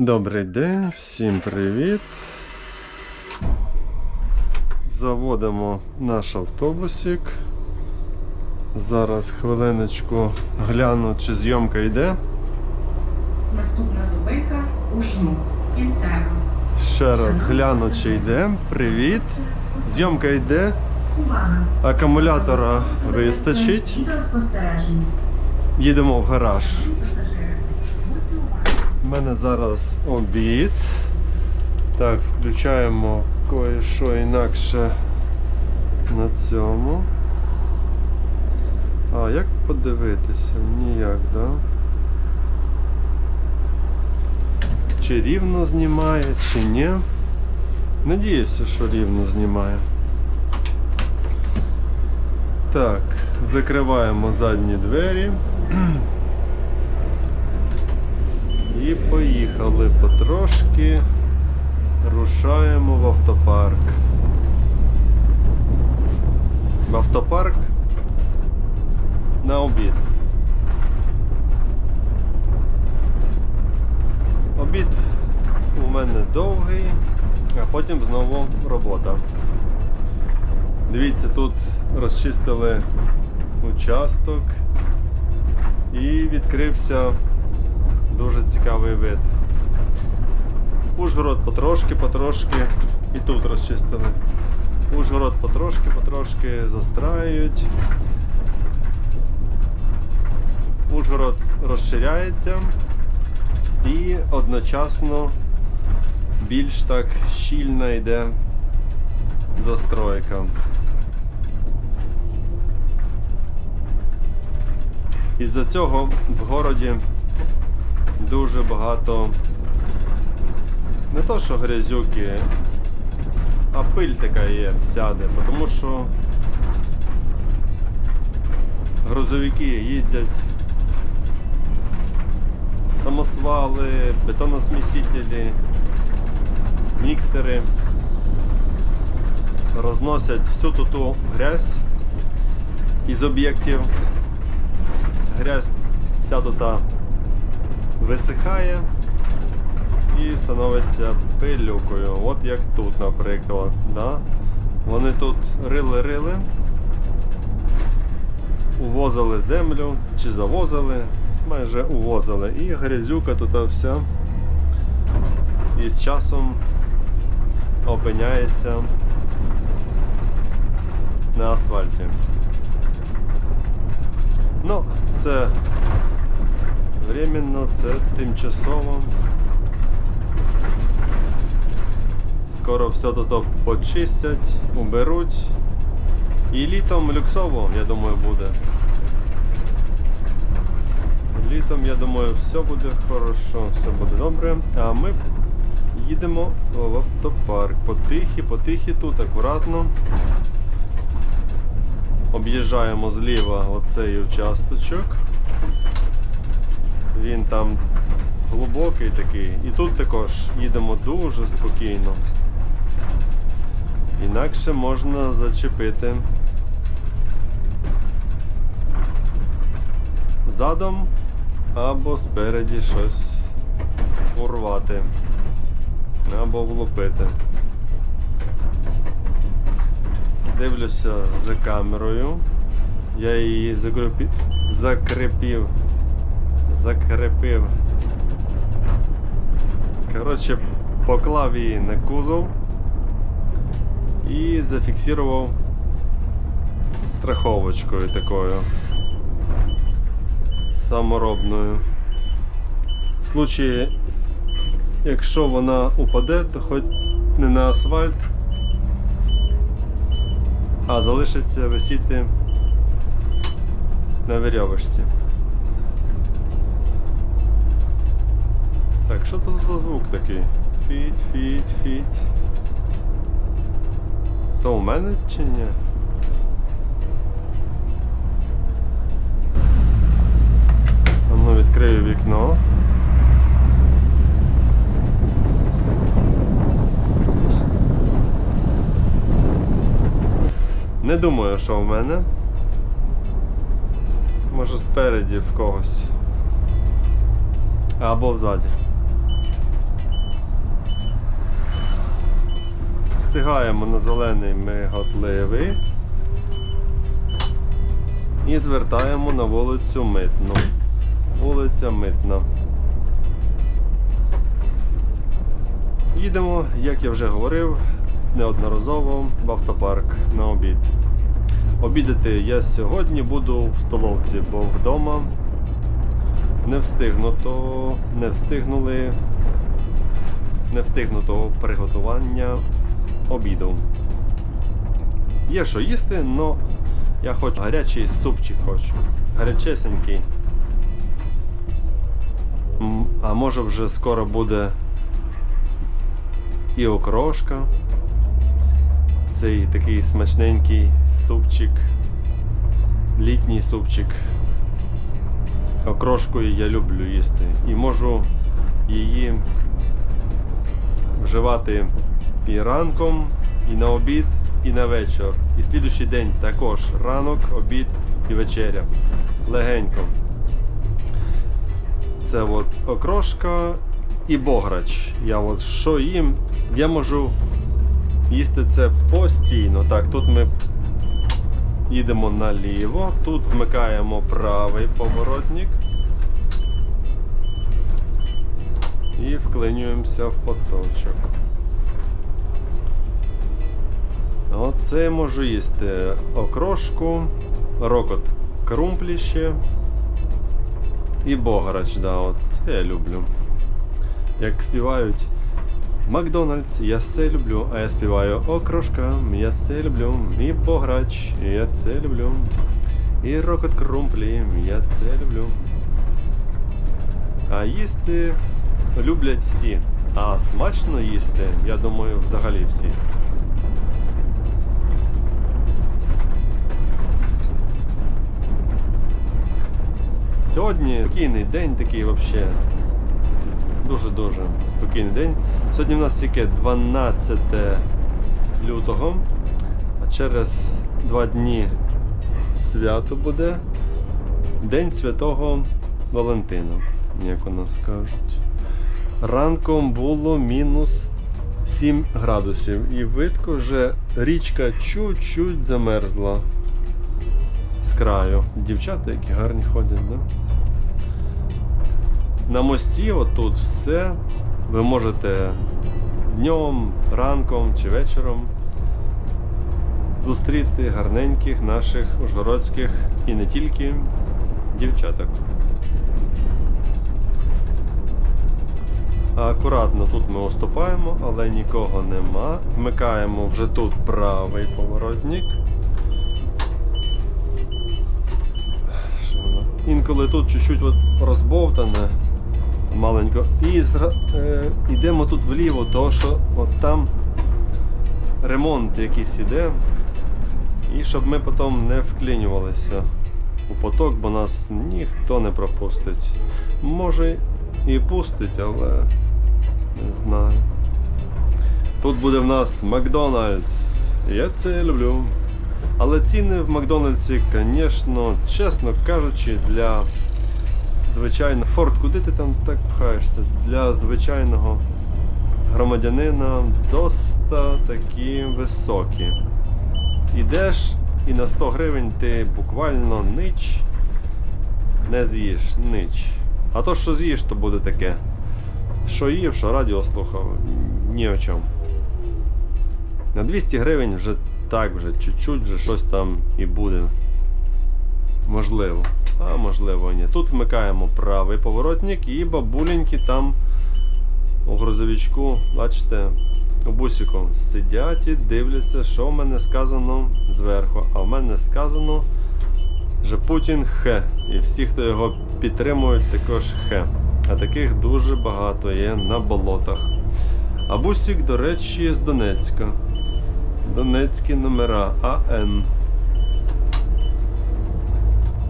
Добрий день, всім привіт. Заводимо наш автобусик. Зараз хвилиночку гляну, чи зйомка йде. Наступна зупинка Ужну. Кінцева. Ще раз гляну, чи йде. Привіт. Зйомка йде. Увага! Акумулятора вистачить. Їдемо в гараж. Мене зараз обід. Так, включаємо кое-що інакше на цьому. А, як подивитися? Ніяк, да? Чи рівно знімає, чи ні. Надіюся, що рівно знімає. Так, закриваємо задні двері. І поїхали потрошки. Рушаємо в автопарк. В автопарк на обід. Обід у мене довгий, а потім знову робота. Дивіться, тут розчистили участок і відкрився дуже цікавий вид. Ужгород потрошки, потрошки і тут розчистили. Ужгород потрошки, потрошки застраюють. Ужгород розширяється і одночасно більш так щільно йде застройка. Із-за цього в городі дуже багато не то що грязюки, а пиль така є всяде, тому що грузовики їздять самосвали, бетоносмісителі, міксери, розносять всю ту ту грязь із об'єктів. Грязь вся тута висихає і становиться пилюкою. От як тут, наприклад. Да? Вони тут рили-рили, увозили землю чи завозили, майже увозили. І грязюка тут вся і з часом опиняється на асфальті. Ну, це временно, це тимчасово. Скоро все тут почистять, уберуть. І літом люксово, я думаю, буде. Літом, я думаю, все буде хорошо, все буде добре. А ми їдемо в автопарк. Потихі, потихі тут, акуратно. Об'їжджаємо зліва оцей участочок. Він там глибокий такий. І тут також їдемо дуже спокійно. Інакше можна зачепити задом або спереді щось урвати, або влупити. Дивлюся за камерою. Я її закріпів, закріпив. Коротше, поклав її на кузов і зафіксував страховочкою такою саморобною. В случаї, якщо вона упаде, то хоч не на асфальт, а залишиться висіти на веревочці. Так, що тут за звук такий? Фіть, фіть, фіть. То у мене чи ні? Ну відкрию вікно. Не думаю, що в мене. Може спереді в когось. Або взаді. Встигаємо на зелений миготливий. І звертаємо на вулицю Митну. Вулиця Митна. Їдемо, як я вже говорив, неодноразово в автопарк на обід. Обідати я сьогодні буду в столовці, бо вдома не встигнуто, не встигнули, не встигнуто приготування обіду. Є що їсти, але я хочу гарячий супчик хочу. Гарячесенький. А може вже скоро буде і окрошка. Цей такий смачненький супчик. Літній супчик. Окрошкою я люблю їсти. І можу її вживати і ранком, і на обід, і на вечір. І слідуючий день також ранок, обід і вечеря. Легенько. Це от окрошка і бограч. Я от що їм, я можу їсти це постійно. Так, тут ми їдемо наліво, тут вмикаємо правий поворотник. І вклинюємося в поточок. Оце можу їсти окрошку, рокот крумпліще і бограч. Да, це я люблю. Як співають Макдональдс, я це люблю, а я співаю окрошка, я це люблю, і бограч, я це люблю, і рокот крумплі, я це люблю. А їсти люблять всі. А смачно їсти, я думаю, взагалі всі. Сьогодні спокійний день такий взагалі. Дуже-дуже спокійний день. Сьогодні в нас тільки 12 лютого, а через два дні свято буде День Святого Валентина, як у нас кажуть. Ранком було мінус 7 градусів, і видко вже річка чуть-чуть замерзла з краю. Дівчата, які гарні ходять, да? На мості, отут все. Ви можете днем, ранком чи вечором зустріти гарненьких наших ужгородських і не тільки дівчаток. Акуратно тут ми уступаємо, але нікого нема. Вмикаємо вже тут правий поворотник. Інколи тут чуть-чуть розбовтане маленько. І зра... е, йдемо тут вліво, тому що от там ремонт якийсь іде. І щоб ми потім не вклинювалися у поток, бо нас ніхто не пропустить. Може і пустить, але не знаю. Тут буде в нас Макдональдс. Я це люблю. Але ціни в Макдональдсі, звісно, чесно кажучи, для звичайно. Форд, куди ти там так пхаєшся? Для звичайного громадянина доста такі високі. Ідеш і на 100 гривень ти буквально нич не з'їш, нич. А то, що з'їш, то буде таке. Що їв, що радіо слухав, ні о чому. На 200 гривень вже так, вже чуть-чуть вже щось там і буде. Можливо. А можливо, ні. Тут вмикаємо правий поворотник і бабуленьки там у грузовичку, бачите, у бусику сидять і дивляться, що в мене сказано зверху. А в мене сказано, що Путін хе. І всі, хто його підтримують, також хе. А таких дуже багато є на болотах. А бусик, до речі, з Донецька. Донецькі номера АН.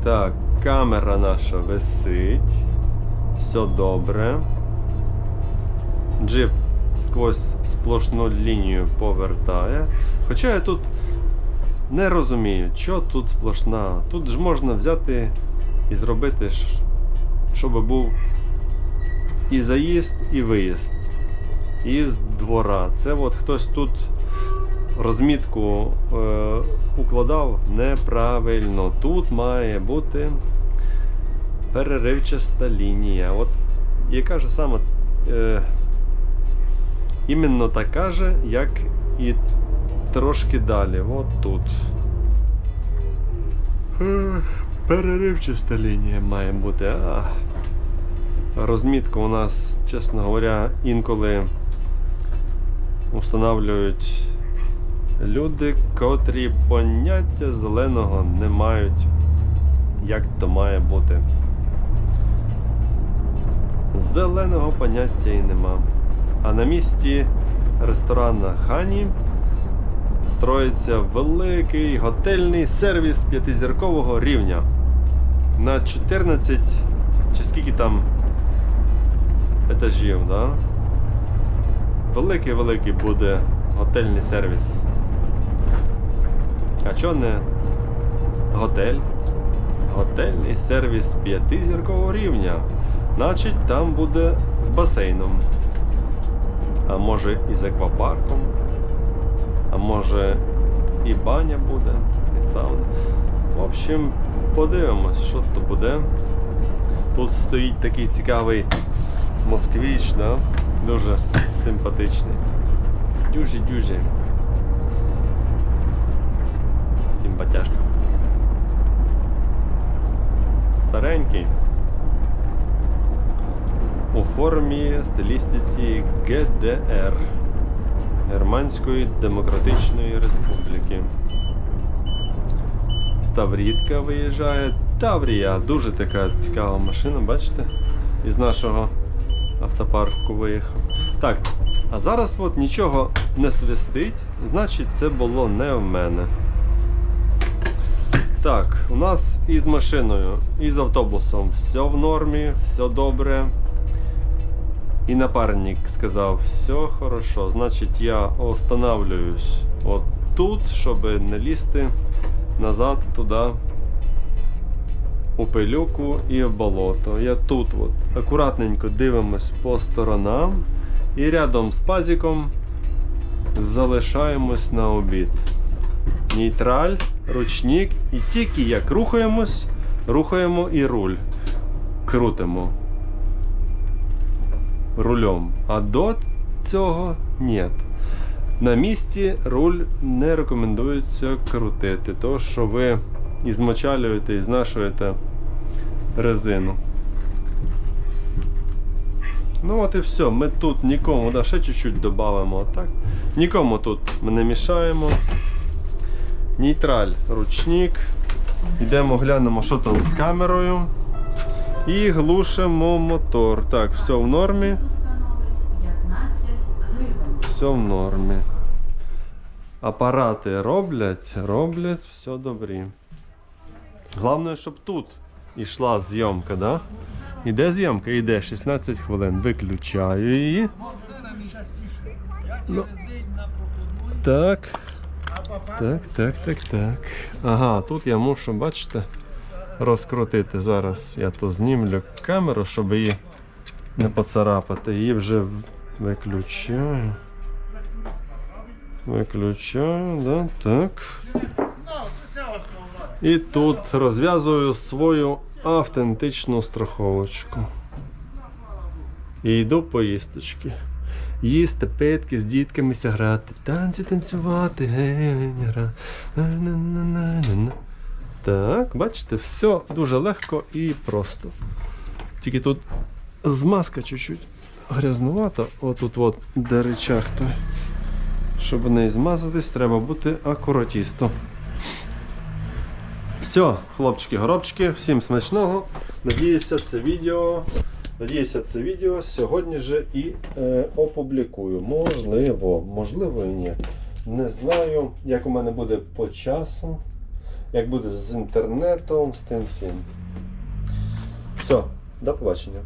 Так, камера наша висить. Все добре. Джип сквозь сплошну лінію повертає. Хоча я тут не розумію, що тут сплошна. Тут ж можна взяти і зробити, щоб був і заїзд, і виїзд. із двора. Це от хтось тут розмітку е, укладав неправильно. Тут має бути переривчаста лінія. От яка ж саме е, іменно така же, як і трошки далі. От тут. Е, Переривчаста лінія має бути. А. Розмітка у нас, чесно говоря, інколи встановлюють люди, котрі поняття зеленого не мають, як то має бути. Зеленого поняття і нема. А на місці ресторана Хані строїться великий готельний сервіс п'ятизіркового рівня. На 14 чи скільки там етажів, да? Великий-великий буде готельний сервіс. А чого не готель? Готельний сервіс п'ятизіркового рівня. Значить, там буде з басейном. А може і з аквапарком. А може і баня буде, і сауна. В общем, подивимось, що то буде. Тут стоїть такий цікавий москвич, да? дуже симпатичний. Дюжі-дюжі. Симпатяшка. Старенький. У формі стилістиці ГДР Германської Демократичної Республіки. Ставрідка виїжджає. Таврія. Дуже така цікава машина, бачите? Із нашого автопарку виїхав. Так, а зараз от нічого не свистить, значить це було не в мене. Так, у нас із машиною, і з автобусом все в нормі, все добре. І напарник сказав, все хорошо, значить я останавливаюсь от тут, щоб не лізти назад туди у пилюку і в болото. Я тут от акуратненько дивимось по сторонам і рядом з пазіком залишаємось на обід. Нейтраль, ручник, і тільки як рухаємось, рухаємо і руль. Крутимо рулем. А до цього ні. На місці руль не рекомендується крутити, то що ви і змочалюєте, і знашуєте резину. Ну от і все. Ми тут нікому, да, ще чуть-чуть додамо, так? Нікому тут ми не мішаємо. Нейтраль, ручник. Йдемо глянемо, що там з камерою. І глушимо мотор. Так, все в нормі. становить 15 гривень. Все в нормі. Апарати роблять, роблять, все добрі. Головне, щоб тут йшла зйомка, да? Іде зйомка, іде 16 хвилин. Виключаю її. Ну, так. Так, так, так, так. Ага, тут я мушу, бачите, розкрутити. Зараз я то знімлю камеру, щоб її не поцарапати. Її вже виключаю. Виключаю, да, так. І тут розв'язую свою автентичну страховочку. І йду по їсточки. Їсти, питки, з дітками ся грати, танці танцювати, гей. Так, бачите, все дуже легко і просто. Тільки тут змазка чуть-чуть грязнувата, отут от де речах той. Щоб не змазатись, треба бути акуратістом. Все, хлопчики, горобчики, всім смачного. Надіюся, це відео. Надіюся, це відео сьогодні же і е, опублікую. Можливо, можливо і ні. Не знаю, як у мене буде по часу, як буде з інтернетом, з тим всім. Все, до побачення.